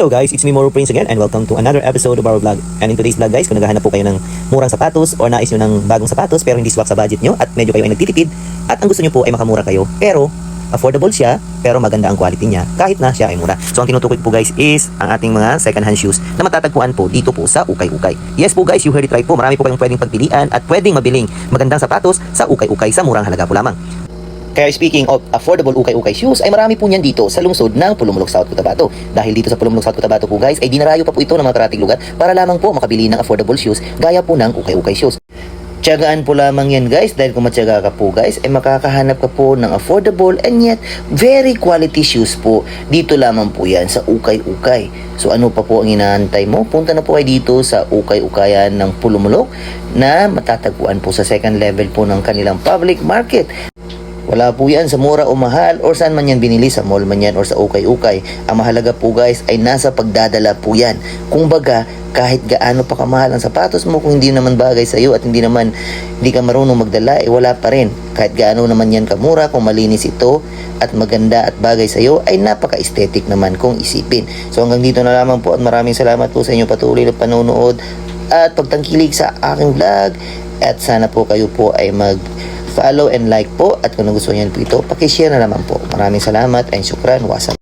Hello guys, it's me Moro Prince again and welcome to another episode of our vlog. And in today's vlog guys, kung naghahanap po kayo ng murang sapatos or nais nyo ng bagong sapatos pero hindi swak sa budget nyo at medyo kayo ay nagtitipid at ang gusto nyo po ay makamura kayo pero affordable siya pero maganda ang quality niya kahit na siya ay mura. So ang tinutukoy ko po guys is ang ating mga second hand shoes na matatagpuan po dito po sa Ukay-Ukay. Yes po guys, you heard it right po. Marami po kayong pwedeng pagpilian at pwedeng mabiling magandang sapatos sa Ukay-Ukay sa murang halaga po lamang. Kaya speaking of affordable ukay-ukay shoes, ay marami po niyan dito sa lungsod ng Pulumulok South Cotabato. Dahil dito sa Pulumulok South Cotabato po guys, ay dinarayo pa po ito ng mga karating lugar para lamang po makabili ng affordable shoes gaya po ng ukay-ukay shoes. Tiyagaan po lamang yan guys dahil kung matyaga ka po guys ay makakahanap ka po ng affordable and yet very quality shoes po. Dito lamang po yan sa Ukay-Ukay. So ano pa po ang inaantay mo? Punta na po kayo dito sa Ukay-Ukayan ng Pulumulok na matatagpuan po sa second level po ng kanilang public market. Wala po yan sa mura o mahal or saan man yan binili sa mall man yan or sa ukay-ukay. Ang mahalaga po guys ay nasa pagdadala po yan. Kung baga, kahit gaano pa kamahal ang sapatos mo kung hindi naman bagay sa iyo at hindi naman hindi ka marunong magdala, eh wala pa rin. Kahit gaano naman yan kamura, kung malinis ito at maganda at bagay sa iyo, ay napaka-aesthetic naman kung isipin. So hanggang dito na lamang po at maraming salamat po sa inyong patuloy na panonood at pagtangkilig sa aking vlog at sana po kayo po ay mag follow and like po at kung nagustuhan niyo po ito, pakishare na naman po. Maraming salamat and syukran. Wasam.